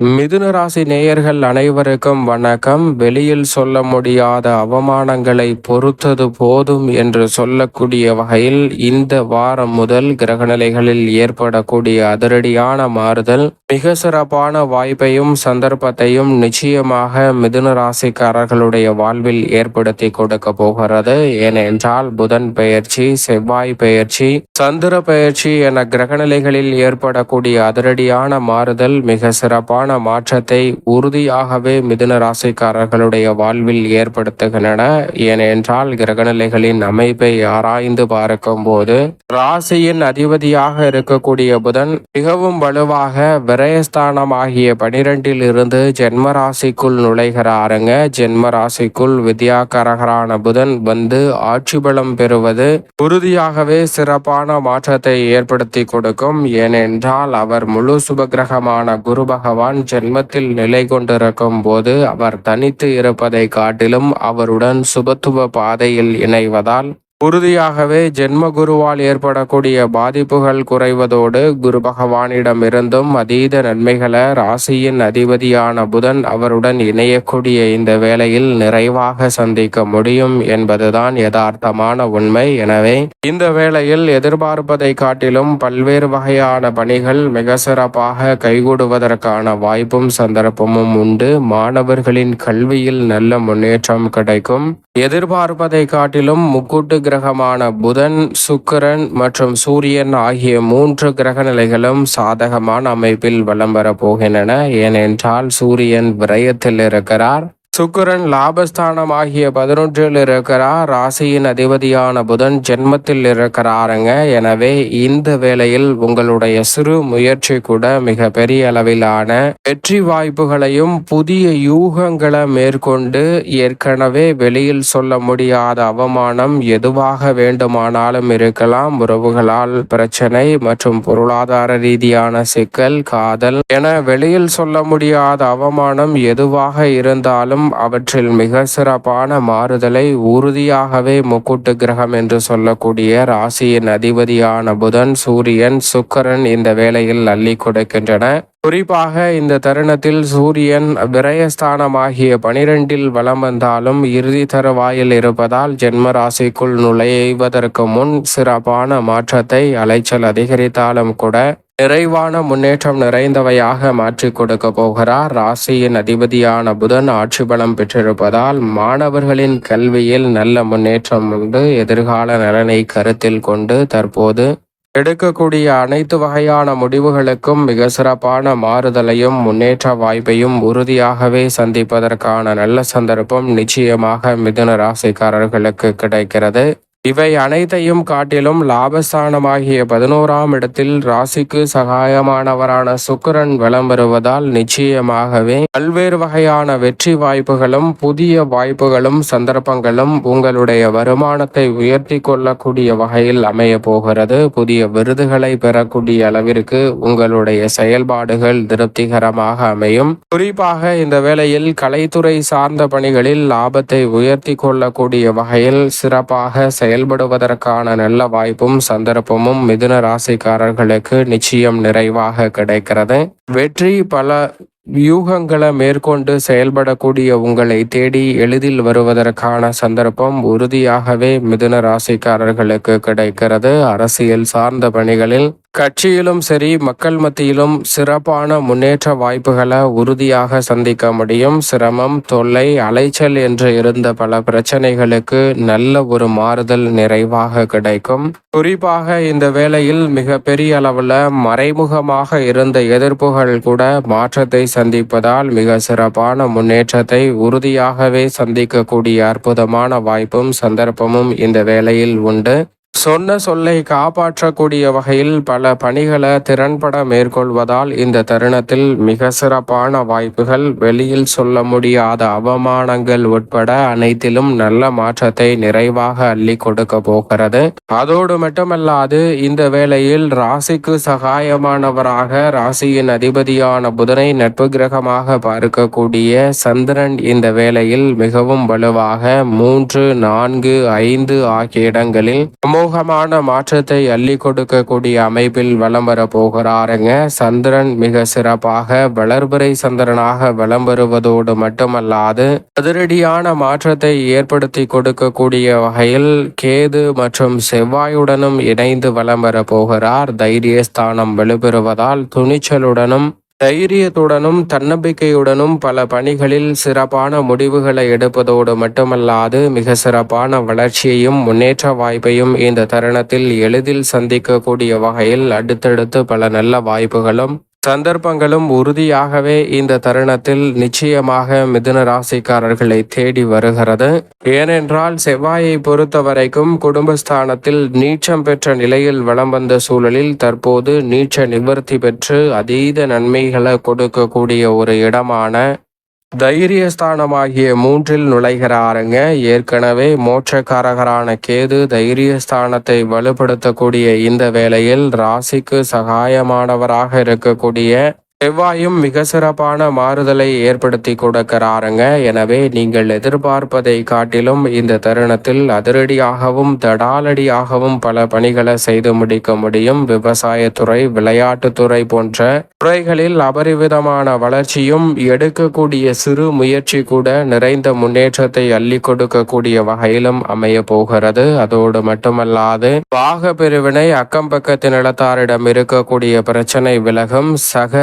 மிதுன ராசி நேயர்கள் அனைவருக்கும் வணக்கம். வெளியில் சொல்ல முடியாத அவமானங்களை பொறுத்தது போதும் என்று சொல்லக்கூடிய வகையில் இந்த வாரம் முதல் கிரகநிலைகளில் ஏற்படக்கூடிய அதிரடியான மாறுதல் மிக சிறப்பான வாய்ப்பையும் சந்தர்ப்பத்தையும் நிச்சயமாக மிதுன ராசிக்காரர்களுடைய வாழ்வில் ஏற்படுத்தி கொடுக்க போகிறது. ஏனென்றால் புதன் பெயர்ச்சி செவ்வாய் பெயர்ச்சி சந்திர பெயர்ச்சி என கிரகநிலைகளில் ஏற்படக்கூடிய அதிரடியான மாறுதல் மிக சிறப்பான மாற்றத்தை உறுதியாகவே மிதுன ராசிக்காரர்களுடைய வாழ்வில் ஏற்படுத்துகின்றன. ஏனென்றால் கிரகநிலைகளின் அமைப்பை ஆராய்ந்து பார்க்கும் போது ராசியின் அதிபதியாக இருக்கக்கூடிய புதன் மிகவும் வலுவாக விரயஸ்தானமாகிய பனிரெண்டில் இருந்து ஜென்ம ராசிக்குள் நுழைகிறாருங்க. ஜென்ம ராசிக்குள் வித்யாகரகரான புதன் வந்து ஆட்சி பலம் பெறுவது உறுதியாகவே சிறப்பான மாற்றத்தை ஏற்படுத்தி கொடுக்கும். ஏனென்றால் அவர் முழு சுபகிரகமான குரு பகவான் ஜென்மத்தில் நிலை கொண்டிருக்கும் போது அவர் தனித்து இருப்பதை காட்டிலும் அவருடன் சுபத்துவ பாதையில் இணைவதால் உறுதியாகவே ஜென்ம குருவால் ஏற்படக்கூடிய பாதிப்புகள் குறைவதோடு குரு பகவானிடமிருந்தும் அதீத நன்மைகளை ராசியின் அதிபதியான புதன் அவருடன் இணையக்கூடிய இந்த வேளையில் நிறைவாக சந்திக்க முடியும் என்பதுதான் யதார்த்தமான உண்மை. எனவே இந்த வேளையில் எதிர்பார்ப்பதை காட்டிலும் பல்வேறு வகையான பணிகள் மிக சிறப்பாக கைகூடுவதற்கான வாய்ப்பும் சந்தர்ப்பமும் உண்டு. மாணவர்களின் கல்வியில் நல்ல முன்னேற்றம் கிடைக்கும். எதிர்பார்ப்பதை காட்டிலும் முக்கூட்டு கிரகமான புதன் சுக்கரன் மற்றும் சூரியன் ஆகிய மூன்று கிரக நிலைகளும் சாதகமான அமைப்பில் வலம் வரப் போகின்றன. ஏனென்றால் சூரியன் விரயத்தில் இருக்கிறார். சுக்கரன் லாபஸ்தானம் ஆகிய பதினொன்றில் இருக்கிறார். ராசியின் அதிபதியான புதன் ஜென்மத்தில் இருக்கிறாருங்க. எனவே இந்த வேளையில் உங்களுடைய சிறு முயற்சி கூட மிக பெரிய அளவிலான வெற்றி வாய்ப்புகளையும் புதிய யூகங்களை மேற்கொண்டு ஏற்கனவே வெளியில் சொல்ல முடியாத அவமானம் எதுவாக வேண்டுமானாலும் இருக்கலாம். உறவுகளால் பிரச்சனை மற்றும் பொருளாதார ரீதியான சிக்கல் காதல் என வெளியில் சொல்ல முடியாத அவமானம் எதுவாக இருந்தாலும் அவற்றில் மிக சிறப்பான மாறுதலை உறுதியாகவே முக்கூட்டு கிரகம் என்று சொல்லக்கூடிய ராசியின் அதிபதியான புதன் சூரியன் சுக்கரன் இந்த வேளையில் அள்ளி கொடுக்கின்றன. குறிப்பாக இந்த தருணத்தில் சூரியன் விரயஸ்தானமாகிய பனிரெண்டில் வலம் வந்தாலும் இறுதி தருவாயில் இருப்பதால் ஜென்ம ராசிக்குள் நுழைவதற்கு முன் சிறப்பான மாற்றத்தை அலைச்சல் அதிகரித்தாலும் கூட நிறைவான முன்னேற்றம் நிறைந்தவையாக மாற்றி கொடுக்க போகிறார். ராசியின் அதிபதியான புதன் ஆட்சி பலம் பெற்றிருப்பதால் மாணவர்களின் கல்வியில் நல்ல முன்னேற்றம் உண்டு. எதிர்கால நலனை கருத்தில் கொண்டு தற்போது எடுக்கக்கூடிய அனைத்து வகையான முடிவுகளுக்கும் மிக சிறப்பான மாறுதலையும் முன்னேற்ற வாய்ப்பையும் உறுதியாகவே சந்திப்பதற்கான நல்ல சந்தர்ப்பம் நிச்சயமாக மிதுன ராசிக்காரர்களுக்கு கிடைக்கிறது. இவை அனைத்தையும் காட்டிலும் லாபஸ்தானமாகிய பதினோராம் இடத்தில் ராசிக்கு சகாயமானவரான சுக்கரன் வலம் வருவதால் நிச்சயமாகவே பல்வேறு வகையான வெற்றி வாய்ப்புகளும் புதிய வாய்ப்புகளும் சந்தர்ப்பங்களும் உங்களுடைய வருமானத்தை உயர்த்தி கொள்ளக்கூடிய வகையில் அமைய போகிறது புதிய விருதுகளை பெறக்கூடிய அளவிற்கு உங்களுடைய செயல்பாடுகள் திருப்திகரமாக அமையும். குறிப்பாக இந்த வேளையில் கலைத்துறை சார்ந்த பணிகளில் லாபத்தை உயர்த்தி கொள்ளக்கூடிய வகையில் சிறப்பாக செயல்படுவதற்கான நல்ல வாய்ப்பும் சந்தர்ப்பமும் மிதுன ராசிக்காரர்களுக்கு நிச்சயம் நிறைவாக கிடைக்கிறது. வெற்றி பல வியூகங்களை மேற்கொண்டு செயல்படக்கூடிய உங்களை தேடி எளிதில் வருவதற்கான சந்தர்ப்பம் உறுதியாகவே மிதுன ராசிக்காரர்களுக்கு கிடைக்கிறது. அரசியல் சார்ந்த பணிகளில் கட்சியிலும் சரி மக்கள் மத்தியிலும் சிறப்பான முன்னேற்ற வாய்ப்புகளை உறுதியாக சந்திக்க முடியும். சிரமம் தொல்லை அலைச்சல் என்று இருந்த பல பிரச்சனைகளுக்கு நல்ல ஒரு மாறுதல் நிறைவாக கிடைக்கும். குறிப்பாக இந்த வேளையில் மிக பெரிய அளவில் மறைமுகமாக இருந்த எதிர்ப்புகள் கூட மாற்றத்தை சந்திப்பதால் மிக சிறப்பான முன்னேற்றத்தை உறுதியாகவே சந்திக்கக்கூடிய அற்புதமான வாய்ப்பும் சந்தர்ப்பமும் இந்த வேளையில் உண்டு. சொன்ன சொல்லை காப்பாற்றக்கூடிய வகையில் பல பணிகளை திறன்பட மேற்கொள்வதால் இந்த தருணத்தில் மிக சிறப்பான வாய்ப்புகள். வெளியில் சொல்ல முடியாத அவமானங்கள் உட்பட அனைத்திலும் நல்ல மாற்றத்தை நிறைவாக அள்ளி கொடுக்க போகிறது. அதோடு மட்டுமல்லாது இந்த வேளையில் ராசிக்கு சகாயமானவராக ராசியின் அதிபதியான புதனை நட்பு கிரகமாக பார்க்கக்கூடிய சந்திரன் இந்த வேளையில் மிகவும் வலுவாக மூன்று நான்கு ஐந்து ஆகிய இடங்களில் அமோகமான மாற்றத்தை அள்ளி கொடுக்கக்கூடிய அமைப்பில் வலம் வர போகிறாருங்க. சந்திரன் மிக சிறப்பாக வளர்பிறை சந்திரனாக வலம் வருவதோடு மட்டுமல்லாது அதிரடியான மாற்றத்தை ஏற்படுத்தி கொடுக்கக்கூடிய வகையில் கேது மற்றும் செவ்வாயுடனும் இணைந்து வலம் வர போகிறார். தைரியஸ்தானம் வெளிப்பெறுவதால் துணிச்சலுடனும் தைரியத்துடனும் தன்னம்பிக்கையுடனும் பல பணிகளில் சிறப்பான முடிவுகளை எடுப்பதோடு மட்டுமல்லாது மிக சிறப்பான வளர்ச்சியையும் முன்னேற்ற வாய்ப்பையும் இந்த தருணத்தில் எளிதில் சந்திக்கக்கூடிய வகையில் அடுத்தடுத்து பல நல்ல வாய்ப்புகளும் சந்தர்ப்பங்களும் உறுதியாகவே இந்த தருணத்தில் நிச்சயமாக மிதுன ராசிக்காரர்களை தேடி வருகிறது. ஏனென்றால் செவ்வாயை பொறுத்த வரைக்கும் குடும்பஸ்தானத்தில் நீச்சம் பெற்ற நிலையில் வளம் வந்த சூழலில் தற்போது நீச்ச நிவர்த்தி பெற்று அதீத நன்மைகளை கொடுக்கக்கூடிய ஒரு இடமான தைரியஸ்தானமாகிய மூன்றில் நுழைகிறாருங்க. ஏற்கனவே மோட்சக்காரகரான கேது தைரியஸ்தானத்தை வலுப்படுத்தக்கூடிய இந்த வேளையில் ராசிக்கு சகாயமானவராக இருக்கக்கூடிய செவ்வாயும் மிக சிறப்பான மாறுதலை ஏற்படுத்தி கொடுக்கிறாருங்க. எனவே நீங்கள் எதிர்பார்ப்பதை காட்டிலும் இந்த தருணத்தில் அதிரடியாகவும் தடாலடியாகவும் பல பணிகளை செய்து முடிக்க முடியும். விவசாயத்துறை விளையாட்டுத்துறை போன்ற துறைகளில் அபரிவிதமான வளர்ச்சியும் எடுக்கக்கூடிய சிறு முயற்சி கூட நிறைந்த முன்னேற்றத்தை அள்ளி கொடுக்கக்கூடிய வகையிலும் அமைய போகிறது. அதோடு மட்டுமல்லாது பாக பிரிவினை அக்கம் பக்கத்தின் நிலத்தாரிடம் இருக்கக்கூடிய பிரச்சனை விலகும். சக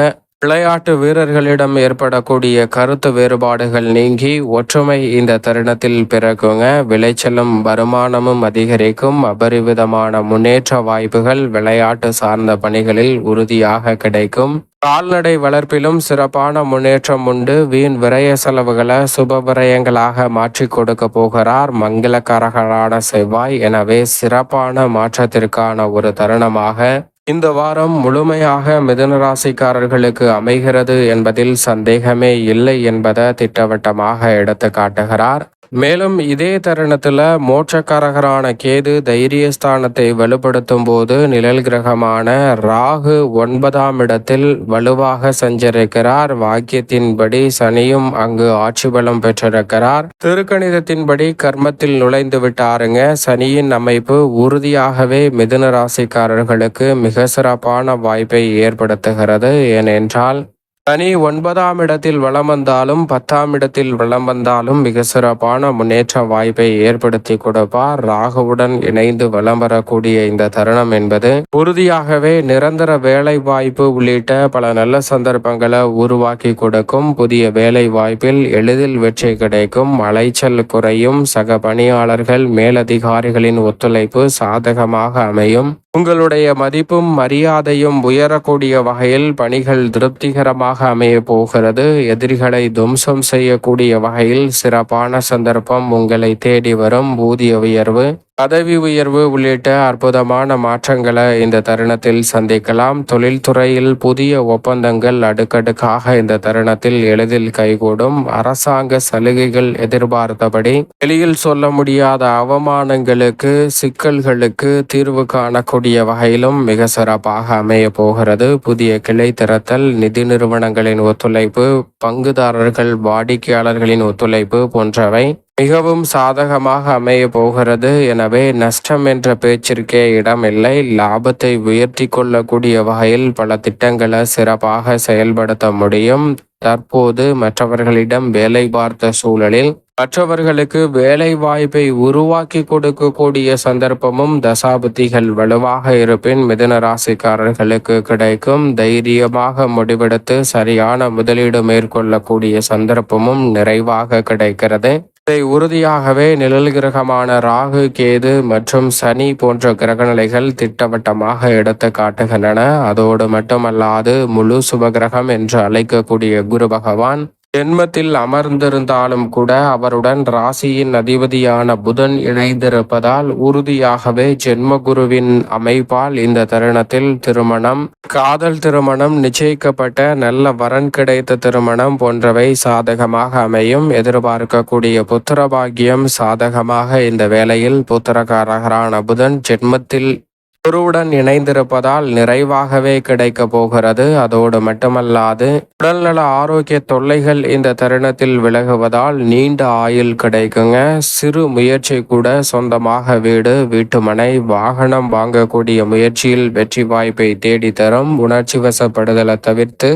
விளையாட்டு வீரர்களிடம் ஏற்படக்கூடிய கருத்து வேறுபாடுகள் நீங்கி ஒற்றுமை இந்த தருணத்தில் பிறகுங்க. விளைச்சலும் வருமானமும் அதிகரிக்கும். அபரிவிதமான முன்னேற்ற வாய்ப்புகள் விளையாட்டு சார்ந்த பணிகளில் உறுதியாக கிடைக்கும். கால்நடை வளர்ப்பிலும் சிறப்பான முன்னேற்றம் உண்டு. வீண் விரய செலவுகளை சுப விரயங்களாக மாற்றி கொடுக்க போகிறார் மங்களக்காரகரான செவ்வாய். எனவே சிறப்பான மாற்றத்திற்கான ஒரு தருணமாக இந்த வாரம் முழுமையாக மிதுனராசிக்காரர்களுக்கு அமைகிறது என்பதில் சந்தேகமே இல்லை என்பதை திட்டவட்டமாக எடுத்து காட்டுகிறார் மேலும் இதே தருணத்தில் மோட்சக்காரகரான கேது தைரியஸ்தானத்தை வலுப்படுத்தும் போது நிழல் கிரகமான ராகு ஒன்பதாம் இடத்தில் வலுவாக சஞ்சரிக்கிறார். வாக்கியத்தின்படி சனியும் அங்கு ஆட்சி பலம் பெற்றிருக்கிறார். திருக்கணிதத்தின்படி கர்மத்தில் நுழைந்து விட்டாருங்க. சனியின் அமைப்பு உறுதியாகவே மிதுன ராசிக்காரர்களுக்கு மிக சிறப்பான வாய்ப்பை ஏற்படுத்துகிறது. ஏனென்றால் சனி ஒன்பதாம் இடத்தில் வளம் வந்தாலும் பத்தாம் இடத்தில் வளம் வந்தாலும் மிக சிறப்பான முன்னேற்ற வாய்ப்பை ஏற்படுத்தி கொடுப்பார் ராகுவுடன் இணைந்து வளம் வரக்கூடிய இந்த தருணம் என்பது உறுதியாகவே நிரந்தர வேலை வாய்ப்பு உள்ளிட்ட பல நல்ல சந்தர்ப்பங்களை உருவாக்கி கொடுக்கும். புதிய வேலை வாய்ப்பில் எளிதில் வெற்றி கிடைக்கும். அலைச்சல் குறையும். சக பணியாளர்கள் மேலதிகாரிகளின் ஒத்துழைப்பு சாதகமாக அமையும். உங்களுடைய மதிப்பும் மரியாதையும் உயரக்கூடிய வகையில் பணிகள் திருப்திகரமாக அமைய போகிறது. எதிரிகளை துவம்சம் செய்யக்கூடிய வகையில் சிறப்பான சந்தர்ப்பம் உங்களை தேடி வரும். ஊதிய உயர்வு. பதவி உயர்வு உள்ளிட்ட அற்புதமான மாற்றங்களை இந்த தருணத்தில் சந்திக்கலாம். தொழில்துறையில் புதிய ஒப்பந்தங்கள் அடுக்கடுக்காக இந்த தருணத்தில் எளிதில் கைகூடும். அரசாங்க சலுகைகள் எதிர்பார்த்தபடி வெளியில் சொல்ல முடியாத அவமானங்களுக்கு சிக்கல்களுக்கு தீர்வு காணக்கூடிய வகையிலும் மிக சிறப்பாக அமைய போகிறது. புதிய கிளை திறத்தல் நிதி நிறுவனங்களின் ஒத்துழைப்பு பங்குதாரர்கள் வாடிக்கையாளர்களின் ஒத்துழைப்பு போன்றவை மிகவும் சாதகமாக அமைய போகிறது எனவே நஷ்டம் என்ற பேச்சிற்கே இடமில்லை லாபத்தை உயர்த்தி கொள்ளக்கூடிய வகையில் பல திட்டங்களை சிறப்பாக செயல்படுத்த முடியும். தற்போது மற்றவர்களிடம் வேலை பார்த்த சூழலில் மற்றவர்களுக்கு வேலை வாய்ப்பை உருவாக்கி கொடுக்கக்கூடிய சந்தர்ப்பமும் தசாபுத்திகள் வலுவாக இருப்பின் மிதுன ராசிக்காரர்களுக்கு கிடைக்கும். தைரியமாக முடிவெடுத்து சரியான முதலீடு மேற்கொள்ளக்கூடிய சந்தர்ப்பமும் நிறைவாக கிடைக்கிறது. இதை உறுதியாகவே நிழல் கிரகமான ராகு கேது மற்றும் சனி போன்ற கிரகநிலைகள் திட்டவட்டமாக எடுத்து காட்டுகின்றன. அதோடு மட்டுமல்லாது முழு சுபகிரகம் என்று அழைக்கக்கூடிய குரு பகவான் ஜென்மத்தில் அமர்ந்திருந்தாலும் கூட அவருடன் ராசியின் அதிபதியான புதன் இணைந்திருப்பதால் உறுதியாகவே ஜென்மகுருவின் அமைப்பால் இந்த தருணத்தில் திருமணம் காதல் திருமணம் நிச்சயிக்கப்பட்ட நல்ல வரன் கிடைத்த திருமணம் போன்றவை சாதகமாக அமையும். எதிர்பார்க்கக்கூடிய புத்திர பாக்கியம் சாதகமாக இந்த வேளையில் புத்திரகாரகரான புதன் ஜென்மத்தில் குருவுடன் இணைந்திருப்பதால் நிறைவாகவே கிடைக்க போகிறது. அதோடு மட்டுமல்லாது உடல்நல ஆரோக்கிய தொல்லைகள் இந்த தருணத்தில் விலகுவதால் நீண்ட ஆயுள் கிடைக்குங்க. சிறு முயற்சி கூட சொந்தமாக வீடு வீட்டுமனை வாகனம் வாங்கக்கூடிய முயற்சியில் வெற்றி வாய்ப்பை தேடி தரும் உணர்ச்சி வசப்படுதலை தவிர்த்து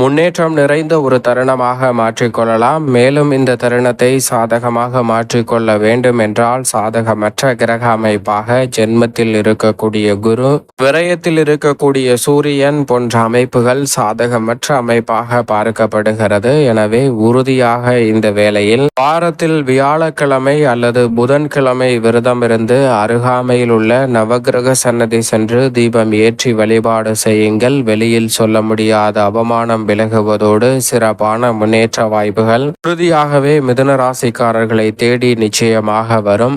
முன்னேற்றம் நிறைந்த ஒரு தருணமாக மாற்றிக்கொள்ளலாம். மேலும் இந்த தருணத்தை சாதகமாக மாற்றிக்கொள்ள வேண்டும் என்றால் சாதகமற்ற கிரக அமைப்பாக ஜென்மத்தில் இருக்கக்கூடிய குரு விரயத்தில் இருக்கக்கூடிய சூரியன் போன்ற அமைப்புகள் சாதகமற்ற அமைப்பாக பார்க்கப்படுகிறது. எனவே உறுதியாக இந்த வேளையில் வாரத்தில் வியாழக்கிழமை அல்லது புதன்கிழமை விரதம் இருந்து அருகாமையில் உள்ள நவகிரக சன்னதி சென்று தீபம் ஏற்றி வழிபாடு செய்யுங்கள். வெளியில் சொல்ல முடியாத அவமானம் விலகுவதோடு சிறப்பான முன்னேற்ற வாய்ப்புகள். உறுதியாகவே மிதுன ராசிக்காரர்களை தேடி நிச்சயமாக வரும்.